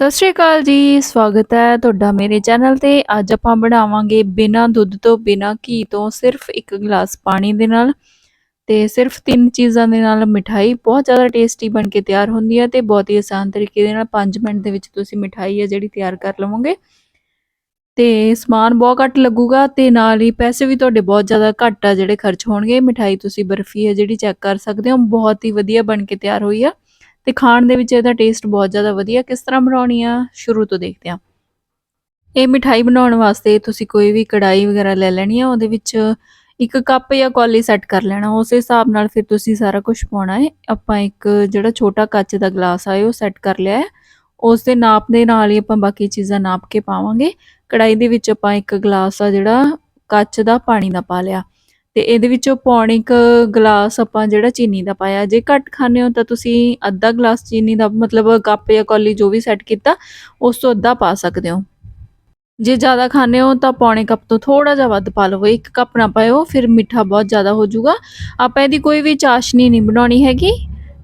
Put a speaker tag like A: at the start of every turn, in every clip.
A: ਸਤਿ ਸ਼੍ਰੀ ਅਕਾਲ ਜੀ, ਸਵਾਗਤ ਹੈ ਤੁਹਾਡਾ ਮੇਰੇ ਚੈਨਲ ਤੇ। ਅੱਜ ਆਪਾਂ ਬਣਾਵਾਂਗੇ ਬਿਨਾ ਦੁੱਧ ਤੋਂ ਬਿਨਾ ਘੀ ਤੋਂ ਸਿਰਫ ਇੱਕ ਗਲਾਸ ਪਾਣੀ ਦੇ ਨਾਲ। ਤੇ ਸਿਰਫ ਤਿੰਨ ਚੀਜ਼ਾਂ ਦੇ ਨਾਲ ਮਿਠਾਈ ਬਹੁਤ ਜ਼ਿਆਦਾ ਟੇਸਟੀ ਬਣ ਕੇ ਤਿਆਰ ਹੁੰਦੀ ਹੈ ਤੇ ਬਹੁਤ ਹੀ ਆਸਾਨ ਤਰੀਕੇ ਦੇ ਨਾਲ 5 ਮਿੰਟ ਦੇ ਵਿੱਚ ਤੁਸੀਂ ਮਿਠਾਈ ਹੈ ਜਿਹੜੀ ਤਿਆਰ ਕਰ ਲਵੋਗੇ। ਤੇ ਸਮਾਨ ਬਹੁਤ ਘੱਟ ਲੱਗੂਗਾ ਤੇ ਨਾਲ ਹੀ ਪੈਸੇ ਵੀ ਤੁਹਾਡੇ ਬਹੁਤ ਜ਼ਿਆਦਾ ਘੱਟ ਆ ਜਿਹੜੇ ਖਰਚ ਹੋਣਗੇ। ਮਿਠਾਈ ਤੁਸੀਂ ਬਰਫੀ ਹੈ ਜਿਹੜੀ ਚੈੱਕ ਕਰ ਸਕਦੇ ਹੋ, ਬਹੁਤ ਹੀ ਵਧੀਆ ਬਣ ਕੇ ਤਿਆਰ ਹੋਈ ਆ। ਤੇ ਖਾਣ ਦੇ ਵਿੱਚ ਇਹਦਾ ਟੇਸਟ ਬਹੁਤ ਜ਼ਿਆਦਾ ਵਧੀਆ। ਕਿਸ ਤਰ੍ਹਾਂ ਬਣਾਉਣੀ ਆ? ਸ਼ੁਰੂ ਤੋਂ ਦੇਖਦੇ ਹਾਂ। ਇਹ ਮਿਠਾਈ ਬਣਾਉਣ ਵਾਸਤੇ ਤੁਸੀਂ ਕੋਈ ਵੀ ਕੜਾਈ ਵਗੈਰਾ ਲੈ ਲੈਣੀ ਆ, ਉਹਦੇ ਵਿੱਚ ਇੱਕ ਕੱਪ ਜਾਂ ਕੌਲੀ ਸੈੱਟ ਕਰ ਲੈਣਾ। ਉਸ ਹਿਸਾਬ ਨਾਲ ਫਿਰ ਤੁਸੀਂ ਸਾਰਾ ਕੁਝ ਪਾਉਣਾ ਹੈ। ਆਪਾਂ ਇੱਕ ਜਿਹੜਾ ਛੋਟਾ ਕੱਚ ਦਾ ਗਲਾਸ ਆ ਉਹ ਸੈੱਟ ਕਰ ਲਿਆ ਹੈ। ਉਸ ਦੇ ਨਾਪ ਦੇ ਨਾਲ ਹੀ ਆਪਾਂ ਬਾਕੀ ਚੀਜ਼ਾਂ ਨਾਪ ਕੇ ਪਾਵਾਂਗੇ। ਕੜਾਈ ਦੇ ਵਿੱਚ ਆਪਾਂ ਇੱਕ ਗਲਾਸ ਆ ਜਿਹੜਾ ਕੱਚ ਦਾ ਪਾਣੀ ਦਾ ਪਾ ਲਿਆ। ਤੇ ਇਹਦੇ ਵਿੱਚੋਂ ਪੌਣੇ ਇੱਕ ਗਲਾਸ ਆਪਾਂ ਜਿਹੜਾ ਚੀਨੀ ਦਾ ਪਾਇਆ। ਜੇ ਘੱਟ ਖਾਣੇ ਹੋ ਤਾਂ ਤੁਸੀਂ ਅੱਧਾ ਗਲਾਸ ਚੀਨੀ ਦਾ ਮਤਲਬ ਕੱਪ ਜਾਂ ਕੌਲੀ ਜੋ ਵੀ ਸੈੱਟ ਕੀਤਾ, ਉਸ ਤੋਂ ਅੱਧਾ ਪਾ ਸਕਦੇ ਹੋ। ਜੇ ਜ਼ਿਆਦਾ ਖਾਣੇ ਹੋ ਤਾਂ ਪੌਣੇ ਕੱਪ ਤੋਂ ਥੋੜਾ ਜਿਹਾ ਵੱਧ ਪਾ ਲਵੋ। ਇੱਕ ਕੱਪ ਨਾ ਪਾਇਓ, ਫਿਰ ਮਿੱਠਾ ਬਹੁਤ ਜ਼ਿਆਦਾ ਹੋ ਜਾਊਗਾ। ਆਪਾਂ ਇਹਦੀ ਕੋਈ ਵੀ ਚਾਸ਼ਨੀ ਨਹੀਂ ਬਣਾਉਣੀ ਹੈਗੀ।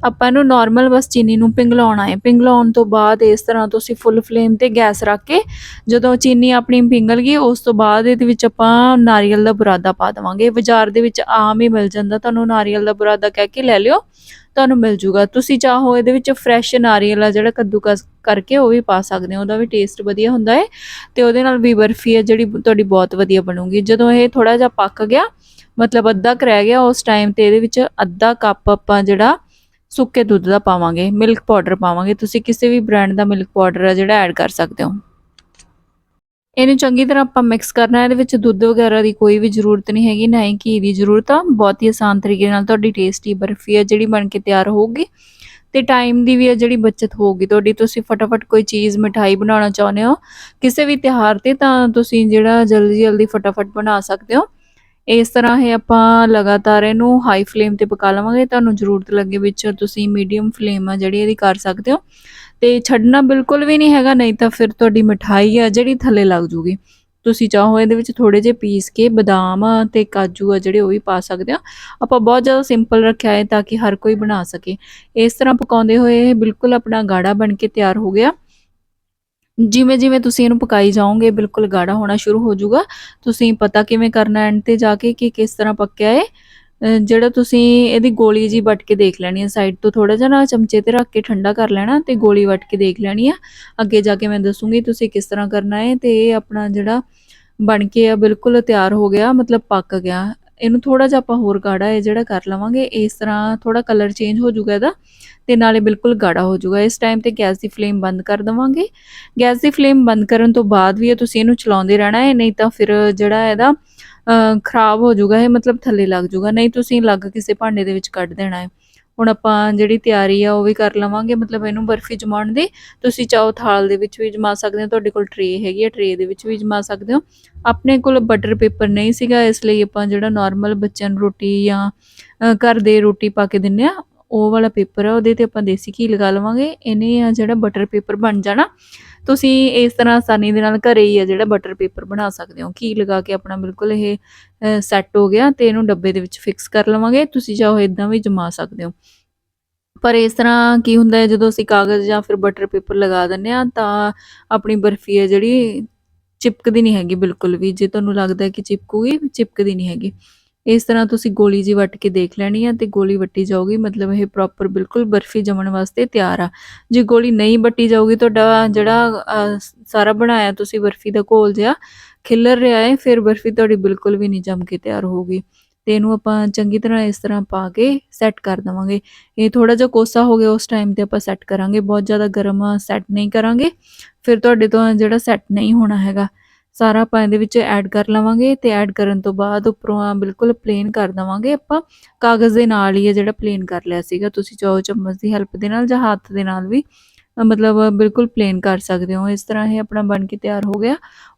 A: ਆਪਾਂ ਇਹਨੂੰ ਨਾਰਮਲ ਬਸ ਚੀਨੀ ਨੂੰ ਪਿੰਗਲਾਉਣਾ ਹੈ। ਪਿੰਗਲਾਉਣ ਤੋਂ ਬਾਅਦ ਇਸ ਤਰ੍ਹਾਂ ਤੁਸੀਂ ਫੁੱਲ ਫਲੇਮ ਤੇ ਗੈਸ ਰੱਖ ਕੇ ਜਦੋਂ ਚੀਨੀ ਆਪਣੀ ਪਿੰਗਲ ਗਈ, ਉਸ ਤੋਂ ਬਾਅਦ ਇਹਦੇ ਵਿੱਚ ਆਪਾਂ ਨਾਰੀਅਲ ਦਾ ਬੁਰਾਦਾ ਪਾ ਦੇਵਾਂਗੇ। ਬਾਜ਼ਾਰ ਦੇ ਵਿੱਚ ਆਮ ਹੀ ਮਿਲ ਜਾਂਦਾ। ਤੁਹਾਨੂੰ ਨਾਰੀਅਲ ਦਾ ਬੁਰਾਦਾ ਕਹਿ ਕੇ ਲੈ ਲਿਓ, ਤੁਹਾਨੂੰ ਮਿਲ ਜੂਗਾ। ਤੁਸੀਂ ਚਾਹੋ ਇਹਦੇ ਵਿੱਚ ਫਰੈਸ਼ ਨਾਰੀਅਲ ਆ ਜਿਹੜਾ ਕੱਦੂਕਸ ਕਰਕੇ ਉਹ ਵੀ ਪਾ ਸਕਦੇ ਹੋ, ਉਹਦਾ ਵੀ ਟੇਸਟ ਵਧੀਆ ਹੁੰਦਾ ਹੈ ਤੇ ਉਹਦੇ ਨਾਲ ਵੀ ਬਰਫੀ ਹੈ ਜਿਹੜੀ ਤੁਹਾਡੀ ਬਹੁਤ ਵਧੀਆ ਬਣੂਗੀ। ਜਦੋਂ ਇਹ ਥੋੜਾ ਜਿਹਾ ਪੱਕ ਗਿਆ, ਮਤਲਬ ਅੱਧਾ ਕੁ ਰਹਿ ਗਿਆ ਉਸ ਟਾਈਮ ਤੇ ਇਹਦੇ ਵਿੱਚ ਅੱਧਾ ਕੱਪ ਆਪਾਂ ਜਿਹੜਾ ਸੁੱਕੇ ਦੁੱਧ ਦਾ ਪਾਵਾਂਗੇ ਮਿਲਕ ਪਾਊਡਰ ਪਾਵਾਂਗੇ। ਤੁਸੀਂ ਕਿਸੇ ਵੀ ਬ੍ਰਾਂਡ ਦਾ ਮਿਲਕ ਪਾਊਡਰ ਆ ਜਿਹੜਾ ਐਡ ਕਰ ਸਕਦੇ ਹੋ। ਇਹਨੂੰ ਚੰਗੀ ਤਰ੍ਹਾਂ ਆਪਾਂ ਮਿਕਸ ਕਰਨਾ ਹੈ ਇਹਦੇ ਵਿੱਚ ਦੁੱਧ ਵਗੈਰਾ ਦੀ ਕੋਈ ਵੀ ਜ਼ਰੂਰਤ ਨਹੀਂ ਹੈਗੀ, ਨਾ ਹੀ ਘੀ ਦੀ ਜ਼ਰੂਰਤ ਆ। ਬਹੁਤ ਹੀ ਆਸਾਨ ਤਰੀਕੇ ਨਾਲ ਤੁਹਾਡੀ ਟੇਸਟੀ ਬਰਫੀ ਹੈ ਜਿਹੜੀ ਬਣ ਕੇ ਤਿਆਰ ਹੋਊਗੀ। ਤੇ ਟਾਈਮ ਦੀ ਵੀ ਹੈ ਜਿਹੜੀ ਬਚਤ ਹੋਊਗੀ ਤੁਹਾਡੀ, ਤੁਸੀਂ ਫਟਾਫਟ ਕੋਈ ਚੀਜ਼ ਮਿਠਾਈ ਬਣਾਉਣਾ ਚਾਹੁੰਦੇ ਹੋ, ਕਿਸੇ ਵੀ ਤਿਉਹਾਰ ਤੇ, ਤਾਂ ਤੁਸੀਂ ਜਿਹੜਾ ਜਲਦੀ ਜਲਦੀ ਫਟਾਫਟ ਬਣਾ ਸਕਦੇ ਹੋ। ਇਸ ਤਰ੍ਹਾਂ ਇਹ ਆਪਾਂ ਲਗਾਤਾਰ ਇਹਨੂੰ ਹਾਈ ਫਲੇਮ ਤੇ ਪਕਾ ਲਵਾਂਗੇ। ਤੁਹਾਨੂੰ ਜ਼ਰੂਰਤ ਲੱਗੇ ਵਿੱਚ ਤੁਸੀਂ ਮੀਡੀਅਮ ਫਲੇਮ ਆ ਜਿਹੜੀ ਇਹਦੀ ਕਰ ਸਕਦੇ ਹੋ। ਤੇ ਛੱਡਣਾ ਬਿਲਕੁਲ ਵੀ ਨਹੀਂ ਹੈਗਾ, ਨਹੀਂ ਤਾਂ ਫਿਰ ਤੁਹਾਡੀ ਮਠਾਈ ਆ ਜਿਹੜੀ ਥੱਲੇ ਲੱਗ ਜੂਗੀ। ਤੁਸੀਂ ਚਾਹੋ ਇਹਦੇ ਵਿੱਚ ਥੋੜੇ ਜਿਹੇ ਪੀਸ ਕੇ ਬਦਾਮ ਤੇ ਕਾਜੂ ਆ ਜਿਹੜੇ ਉਹ ਵੀ ਪਾ ਸਕਦੇ ਹੋ ਆਪਾਂ ਬਹੁਤ ਜ਼ਿਆਦਾ ਸਿੰਪਲ ਰੱਖਿਆ ਹੈ ਤਾਂ ਕਿ ਹਰ ਕੋਈ ਬਣਾ ਸਕੇ। ਇਸ ਤਰ੍ਹਾਂ ਪਕਾਉਂਦੇ ਹੋਏ ਇਹ ਬਿਲਕੁਲ ਆਪਣਾ ਗਾੜਾ ਬਣ ਕੇ ਤਿਆਰ ਹੋ ਗਿਆ। ਜਿਵੇਂ ਜਿਵੇਂ ਤੁਸੀਂ ਇਹਨੂੰ ਪਕਾਈ ਜਾਓਗੇ, ਬਿਲਕੁਲ ਗਾੜਾ ਹੋਣਾ ਸ਼ੁਰੂ ਹੋ ਜਾਊਗਾ। ਤੁਸੀਂ ਪਤਾ ਕਿਵੇਂ ਕਰਨਾ ਐਂਡ ਤੇ ਜਾ ਕੇ ਕਿ ਕਿਸ ਤਰ੍ਹਾਂ ਪੱਕਿਆ ਹੈ ਜਿਹੜਾ ਤੁਸੀਂ ਇਹਦੀ ਗੋਲੀ ਜੀ ਵੱਟ ਕੇ ਦੇਖ ਲੈਣੀ ਹੈ ਸਾਈਡ ਤੋਂ ਥੋੜਾ ਜਿਹਾ ਨਾ ਚਮਚੇ ਤੇ ਰੱਖ ਕੇ ਠੰਡਾ ਕਰ ਲੈਣਾ ਤੇ ਗੋਲੀ ਵੱਟ ਕੇ ਦੇਖ ਲੈਣੀ ਆ। ਅੱਗੇ ਜਾ ਕੇ ਮੈਂ ਦੱਸੂਗੀ ਤੁਸੀਂ ਕਿਸ ਤਰ੍ਹਾਂ ਕਰਨਾ ਹੈ ਤੇ ਇਹ ਆਪਣਾ ਜਿਹੜਾ ਬਣ ਕੇ ਆ, ਬਿਲਕੁਲ ਤਿਆਰ ਹੋ ਗਿਆ, ਮਤਲਬ ਪੱਕ ਗਿਆ। ਇਹਨੂੰ ਥੋੜਾ ਜਿਹਾ ਆਪਾਂ ਹੋਰ ਗਾੜਾ ਹੈ ਜਿਹੜਾ ਕਰ ਲਵਾਂਗੇ ਇਸ ਤਰ੍ਹਾਂ ਥੋੜਾ ਕਲਰ ਚੇਂਜ ਹੋ ਜਾਊਗਾ ਇਹਦਾ ਤੇ ਨਾਲੇ ਬਿਲਕੁਲ ਗਾੜਾ ਹੋ ਜਾਊਗਾ। ਇਸ ਟਾਈਮ ਤੇ ਗੈਸ ਦੀ ਫਲੇਮ ਬੰਦ ਕਰ ਦਵਾਂਗੇ। ਗੈਸ ਦੀ ਫਲੇਮ ਬੰਦ ਕਰਨ ਤੋਂ ਬਾਅਦ ਵੀ ਇਹ ਤੁਸੀਂ ਇਹਨੂੰ ਚਲਾਉਂਦੇ ਰਹਿਣਾ ਹੈ ਨਹੀਂ ਤਾਂ ਫਿਰ ਜਿਹੜਾ ਇਹਦਾ ਅ, ਖਰਾਬ ਹੋ ਜਾਊਗਾ ਇਹ ਮਤਲਬ ਥੱਲੇ ਲੱਗ ਜਾਊਗਾ ਨਹੀਂ ਤੁਸੀਂ ਅਲੱਗ ਕਿਸੇ ਭਾਂਡੇ ਦੇ ਵਿੱਚ ਕੱਢ ਦੇਣਾ ਹੈ। ਹੁਣ ਆਪਾਂ ਜਿਹੜੀ ਤਿਆਰੀ ਆ ਉਹ ਵੀ ਕਰ ਲਵਾਂਗੇ, ਮਤਲਬ ਇਹਨੂੰ ਬਰਫੀ ਜਮਾਉਣ ਦੀ। ਤੁਸੀਂ ਚਾਹੋ ਥਾਲ ਦੇ ਵਿੱਚ ਵੀ ਜਮਾ ਸਕਦੇ ਹੋ, ਤੁਹਾਡੇ ਕੋਲ ਟਰੇ ਹੈਗੀ ਹੈ ਟਰੇ ਦੇ ਵਿੱਚ ਵੀ ਜਮਾ ਸਕਦੇ ਹੋ। ਆਪਣੇ ਕੋਲ ਬਟਰ ਪੇਪਰ ਨਹੀਂ ਸੀਗਾ, ਇਸ ਲਈ ਆਪਾਂ ਜਿਹੜਾ ਨਾਰਮਲ ਬੱਚਿਆਂ ਨੂੰ ਰੋਟੀ ਜਾਂ ਘਰ ਦੇ ਰੋਟੀ ਪਾ ਕੇ ਦਿੰਨੇ ਆ ਉਹ ਵਾਲਾ ਪੇਪਰ ਆ, ਉਹਦੇ ਤੇ ਆਪਾਂ ਦੇਸੀ ਘੀ ਲਗਾ ਲਵਾਂਗੇ। ਇਹਨੇ ਆ ਜਿਹੜਾ ਬਟਰ ਪੇਪਰ ਬਣ ਜਾਣਾ। ਤੁਸੀਂ ਇਸ ਤਰ੍ਹਾਂ ਆਸਾਨੀ ਦੇ ਨਾਲ ਘਰੇ ਹੀ ਆ ਜਿਹੜਾ ਬਟਰ ਪੇਪਰ ਬਣਾ ਸਕਦੇ ਹੋ। ਘੀ ਲਗਾ ਕੇ ਆਪਣਾ ਬਿਲਕੁਲ ਇਹ ਸੈੱਟ ਹੋ ਗਿਆ ਤੇ ਇਹਨੂੰ ਡੱਬੇ ਦੇ ਵਿੱਚ ਫਿਕਸ ਕਰ ਲਵਾਂਗੇ। ਤੁਸੀਂ ਚਾਹੋ ਇਦਾਂ ਵੀ ਜਮਾ ਸਕਦੇ ਹੋ। ਪਰ ਇਸ ਤਰ੍ਹਾਂ ਕੀ ਹੁੰਦਾ ਹੈ, ਜਦੋਂ ਅਸੀਂ ਕਾਗਜ਼ ਜਾਂ ਫਿਰ ਬਟਰ ਪੇਪਰ ਲਗਾ ਦਿੰਨੇ ਆ ਤਾਂ ਆਪਣੀ ਬਰਫੀ ਹੈ ਜਿਹੜੀ ਚਿਪਕਦੀ ਨਹੀਂ ਹੈਗੀ ਬਿਲਕੁਲ ਵੀ। ਜੇ ਤੁਹਾਨੂੰ ਲੱਗਦਾ ਕਿ ਚਿਪਕੂਗੀ, ਚਿਪਕਦੀ ਨਹੀਂ ਹੈਗੀ। ਇਸ ਤਰ੍ਹਾਂ ਤੁਸੀਂ ਗੋਲੀ ਜੀ ਵੱਟ ਕੇ ਦੇਖ ਲੈਣੀ ਆ ਤੇ ਗੋਲੀ ਵੱਟੀ ਜਾਊਗੀ, ਮਤਲਬ ਇਹ ਪ੍ਰੋਪਰ ਬਿਲਕੁਲ ਬਰਫੀ ਜਮਣ ਵਾਸਤੇ ਤਿਆਰ ਆ। ਜੇ ਗੋਲੀ ਨਹੀਂ ਵੱਟੀ ਜਾਊਗੀ, ਤੁਹਾਡਾ ਜਿਹੜਾ ਸਾਰਾ ਬਣਾਇਆ ਤੁਸੀਂ ਬਰਫੀ ਦਾ ਘੋਲ ਜਿਹਾ, ਖਿਲਰ ਰਿਹਾ ਹੈ ਫਿਰ ਬਰਫੀ ਤੁਹਾਡੀ ਬਿਲਕੁਲ ਵੀ ਨਹੀਂ ਜੰਮ ਕੇ ਤਿਆਰ ਹੋਊਗੀ। ਤੇ ਇਹਨੂੰ ਆਪਾਂ ਚੰਗੀ ਤਰ੍ਹਾਂ ਇਸ ਤਰ੍ਹਾਂ ਪਾ ਕੇ ਸੈੱਟ ਕਰ ਦਵਾਂਗੇ। ਇਹ ਥੋੜਾ ਜਿਹਾ ਕੋਸਾ ਹੋ ਗਿਆ, ਉਸ ਟਾਈਮ ਤੇ ਆਪਾਂ ਸੈੱਟ ਕਰਾਂਗੇ। ਬਹੁਤ ਜ਼ਿਆਦਾ ਗਰਮ ਸੈੱਟ ਨਹੀਂ ਕਰਾਂਗੇ। ਫਿਰ ਤੁਹਾਡੇ ਤੋਂ ਜਿਹੜਾ ਸੈੱਟ ਨਹੀਂ ਹੋਣਾ ਹੈਗਾ ਸਾਰਾ ਆਪਾਂ ਇਹਦੇ ਵਿੱਚ ਐਡ ਕਰ ਲਵਾਂਗੇ ਤੇ ਐਡ ਕਰਨ ਤੋਂ ਬਾਅਦ ਉੱਪਰੋਂ ਆ ਬਿਲਕੁਲ ਪਲੇਨ ਕਰ ਦਵਾਂਗੇ। ਆਪਾਂ ਕਾਗਜ਼ ਦੇ ਨਾਲ ਹੀ ਹੈ ਜਿਹੜਾ ਪਲੇਨ ਕਰ ਲਿਆ ਸੀਗਾ, ਤੁਸੀਂ ਚਾਹੋ ਚਮਚ ਦੀ ਹੈਲਪ ਦੇ ਨਾਲ ਜਾਂ ਹੱਥ ਦੇ ਨਾਲ ਵੀ ਮਤਲਬ ਬਿਲਕੁਲ ਪਲੇਨ ਕਰ ਸਕਦੇ ਹੋ। ਇਸ ਤਰ੍ਹਾਂ ਇਹ ਆਪਣਾ ਬਣ ਕੇ ਤਿਆਰ ਹੋ ਗਿਆ।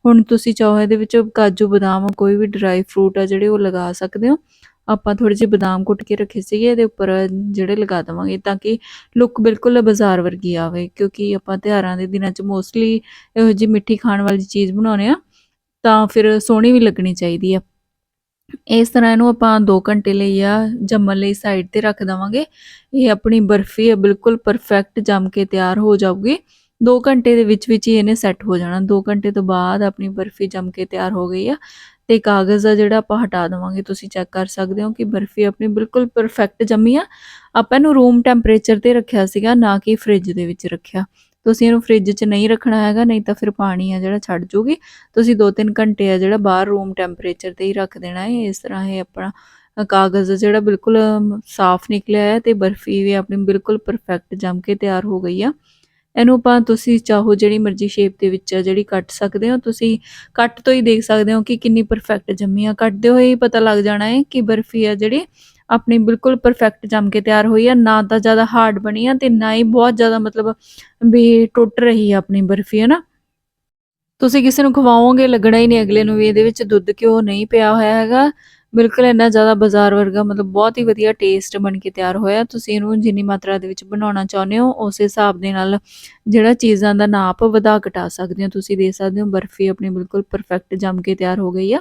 A: ਹੁਣ ਤੁਸੀਂ ਚਾਹੋ ਇਹਦੇ ਵਿੱਚ ਕਾਜੂ, ਬਦਾਮ, ਕੋਈ ਵੀ ਡਰਾਈ ਫਰੂਟ ਆ ਜਿਹੜੇ ਉਹ ਲਗਾ ਸਕਦੇ ਹੋ। ਆਪਾਂ ਥੋੜੇ ਜਿਹੇ ਬਦਾਮ ਕੁੱਟ ਕੇ ਰੱਖੇ ਸੀਗੇ, ਇਹਦੇ ਉੱਪਰ ਜਿਹੜੇ ਲਗਾ ਦਵਾਂਗੇ ਤਾਂ ਕਿ ਲੁੱਕ ਬਿਲਕੁਲ ਬਾਜ਼ਾਰ ਵਰਗੀ ਆਵੇ, ਕਿਉਂਕਿ ਆਪਾਂ ਤਿਉਹਾਰਾਂ ਦੇ ਦਿਨਾਂ 'ਚ ਮੋਸਟਲੀ ਇਹੋ ਜਿਹੀ ਮਿੱਠੀ ਖਾਣ ਵਾਲੀ ਚੀਜ਼ ਬਣਾਉਂਦੇ ਆ ਤਾਂ ਫਿਰ ਸੋਹਣੀ ਵੀ ਲੱਗਣੀ ਚਾਹੀਦੀ ਆ। ਇਸ ਤਰ੍ਹਾਂ ਇਹਨੂੰ ਆਪਾਂ 2 ਘੰਟੇ ਲਈ ਆ ਜੰਮਣ ਲਈ ਸਾਈਡ ਤੇ ਰੱਖ ਦਵਾਂਗੇ। ਇਹ ਆਪਣੀ ਬਰਫੀ ਹੈ, ਬਿਲਕੁਲ ਪਰਫੈਕਟ ਜੰਮ ਕੇ ਤਿਆਰ ਹੋ ਜਾਊਗੀ। 2 ਘੰਟੇ ਦੇ ਵਿੱਚ ਵਿੱਚ ਹੀ ਇਹਨੇ ਸੈੱਟ ਹੋ ਜਾਣਾ। 2 ਘੰਟੇ ਤੋਂ ਬਾਅਦ ਆਪਣੀ ਬਰਫੀ ਜੰਮ ਕੇ ਤਿਆਰ ਹੋ ਗਈ ਆ। ਤੇ ਕਾਗਜ਼ ਆ ਜਿਹੜਾ ਆਪਾਂ ਹਟਾ ਦੇਵਾਂਗੇ, ਤੁਸੀਂ ਚੈੱਕ ਕਰ ਸਕਦੇ ਹੋ ਕਿ ਬਰਫੀ ਆਪਣੀ ਬਿਲਕੁਲ ਪਰਫੈਕਟ ਜੰਮੀ ਆ। ਆਪਾਂ ਇਹਨੂੰ ਰੂਮ ਟੈਂਪਰੇਚਰ ਤੇ ਰੱਖਿਆ ਸੀਗਾ, ਨਾ ਕਿ ਫ੍ਰਿਜ ਦੇ ਵਿੱਚ ਰੱਖਿਆ। ਤੁਸੀਂ ਇਹਨੂੰ ਫ੍ਰਿਜ 'ਚ ਨਹੀਂ ਰੱਖਣਾ ਹੈਗਾ, ਨਹੀਂ ਤਾਂ ਫਿਰ ਪਾਣੀ ਆ ਜਿਹੜਾ ਛੱਡ ਜੂਗੀ। ਤੁਸੀਂ 2-3 ਘੰਟੇ ਆ ਜਿਹੜਾ ਬਾਹਰ ਰੂਮ ਟੈਂਪਰੇਚਰ ਤੇ ਹੀ ਰੱਖ ਦੇਣਾ ਹੈ ਇਸ ਤਰ੍ਹਾਂ ਇਹ ਆਪਣਾ ਕਾਗਜ਼ ਜਿਹੜਾ ਬਿਲਕੁਲ ਸਾਫ਼ ਨਿਕਲਿਆ ਹੈ ਤੇ ਬਰਫੀ ਵੀ ਆਪਣੀ ਬਿਲਕੁਲ ਪਰਫੈਕਟ ਜੰਮ ਕੇ ਤਿਆਰ ਹੋ ਗਈ ਆ। ਇਹਨੂੰ ਆਪਾਂ ਤੁਸੀਂ ਚਾਹੋ ਜਿਹੜੀ ਮਰਜ਼ੀ ਸ਼ੇਪ ਦੇ ਵਿੱਚ ਆ ਜਿਹੜੀ ਕੱਟ ਸਕਦੇ ਹੋ, ਤੁਸੀਂ ਕੱਟ ਤੋਂ ਹੀ ਦੇਖ ਸਕਦੇ ਹੋ ਕਿ ਕਿੰਨੀ ਪਰਫੈਕਟ ਜੰਮੀ ਆ। ਕੱਟਦੇ ਹੋਏ ਹੀ ਪਤਾ ਲੱਗ ਜਾਣਾ ਹੈ ਕਿ ਬਰਫੀ ਆ ਜਿਹੜੀ ਆਪਣੀ ਬਿਲਕੁਲ ਪਰਫੈਕਟ ਜੰਮ ਕੇ ਤਿਆਰ ਹੋਈ ਆ। ਨਾ ਤਾਂ ਜ਼ਿਆਦਾ ਹਾਰਡ ਬਣੀ ਆ ਤੇ ਨਾ ਹੀ ਬਹੁਤ ਜ਼ਿਆਦਾ ਮਤਲਬ ਵੀ ਟੁੱਟ ਰਹੀ ਆ ਆਪਣੀ ਬਰਫੀ ਹੈ ਨਾ ਤੁਸੀਂ ਕਿਸੇ ਨੂੰ ਖਵਾਓਗੇ, ਲੱਗਣਾ ਹੀ ਨਹੀਂ ਅਗਲੇ ਨੂੰ ਵੀ ਇਹਦੇ ਵਿੱਚ ਦੁੱਧ ਘਿਓ ਨਹੀਂ ਪਿਆ ਹੋਇਆ ਹੈਗਾ। ਬਿਲਕੁਲ ਇੰਨਾ ਜ਼ਿਆਦਾ ਬਾਜ਼ਾਰ ਵਰਗਾ ਮਤਲਬ ਬਹੁਤ ਹੀ ਵਧੀਆ ਟੇਸਟ ਬਣ ਕੇ ਤਿਆਰ ਹੋਇਆ। ਤੁਸੀਂ ਇਹਨੂੰ ਜਿੰਨੀ ਮਾਤਰਾ ਦੇ ਵਿੱਚ ਬਣਾਉਣਾ ਚਾਹੁੰਦੇ ਹੋ, ਉਸ ਹਿਸਾਬ ਦੇ ਨਾਲ ਜਿਹੜਾ ਚੀਜ਼ਾਂ ਦਾ ਨਾਪ ਵਧਾ ਘਟਾ ਸਕਦੇ ਹੋ। ਤੁਸੀਂ ਦੇ ਸਕਦੇ ਹੋ, ਬਰਫੀ ਆਪਣੀ ਬਿਲਕੁਲ ਪਰਫੈਕਟ ਜੰਮ ਕੇ ਤਿਆਰ ਹੋ ਗਈ ਆ।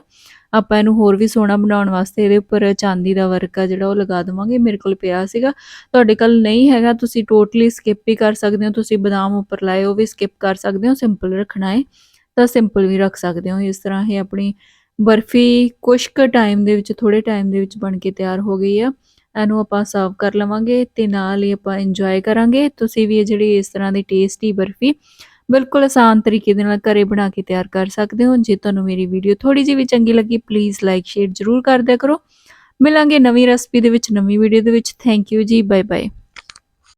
A: ਆਪਾਂ ਇਹਨੂੰ ਹੋਰ ਵੀ ਸੋਹਣਾ ਬਣਾਉਣ ਵਾਸਤੇ ਇਹਦੇ ਉੱਪਰ ਚਾਂਦੀ ਦਾ ਵਰਕ ਆ ਜਿਹੜਾ ਉਹ ਲਗਾ ਦੇਵਾਂਗੇ ਮੇਰੇ ਕੋਲ ਪਿਆ ਸੀਗਾ। ਤੁਹਾਡੇ ਕੋਲ ਨਹੀਂ ਹੈਗਾ, ਤੁਸੀਂ ਟੋਟਲੀ ਸਕਿਪ ਵੀ ਕਰ ਸਕਦੇ ਹੋ, ਤੁਸੀਂ ਬਦਾਮ ਉੱਪਰ ਲਾਏ, ਉਹ ਵੀ ਸਕਿਪ ਕਰ ਸਕਦੇ ਹੋ ਸਿੰਪਲ ਰੱਖਣਾ ਹੈ ਤਾਂ ਸਿੰਪਲ ਵੀ ਰੱਖ ਸਕਦੇ ਹੋ। ਇਸ ਤਰ੍ਹਾਂ ਇਹ ਆਪਣੀ ਬਰਫੀ ਕੁਛ ਕੁ ਟਾਈਮ ਦੇ ਵਿੱਚ ਥੋੜੇ ਟਾਈਮ ਦੇ ਵਿੱਚ ਬਣ ਕੇ ਤਿਆਰ ਹੋ ਗਈ ਆ। ਇਹਨੂੰ ਆਪਾਂ ਸਰਵ ਕਰ ਲਵਾਂਗੇ ਤੇ ਨਾਲ ਹੀ ਆਪਾਂ ਇੰਜੋਏ ਕਰਾਂਗੇ। ਤੁਸੀਂ ਵੀ ਇਹ ਜਿਹੜੀ ਇਸ ਤਰ੍ਹਾਂ ਦੀ ਟੇਸਟੀ ਬਰਫੀ ਬਿਲਕੁਲ ਆਸਾਨ ਤਰੀਕੇ ਦੇ ਨਾਲ ਘਰੇ ਬਣਾ ਕੇ ਤਿਆਰ ਕਰ ਸਕਦੇ ਹੋ। ਜੇ ਤੁਹਾਨੂੰ ਮੇਰੀ ਵੀਡੀਓ ਥੋੜੀ ਜਿਹੀ ਵੀ ਚੰਗੀ ਲੱਗੀ ਪਲੀਜ਼ ਲਾਈਕ ਸ਼ੇਅਰ ਜ਼ਰੂਰ ਕਰ ਦਿਆ ਕਰੋ। ਮਿਲਾਂਗੇ ਨਵੀਂ ਰੈਸਪੀ ਦੇ ਵਿੱਚ, ਨਵੀਂ ਵੀਡੀਓ ਦੇ ਵਿੱਚ। ਥੈਂਕ ਯੂ ਜੀ ਬਾਏ ਬਾਏ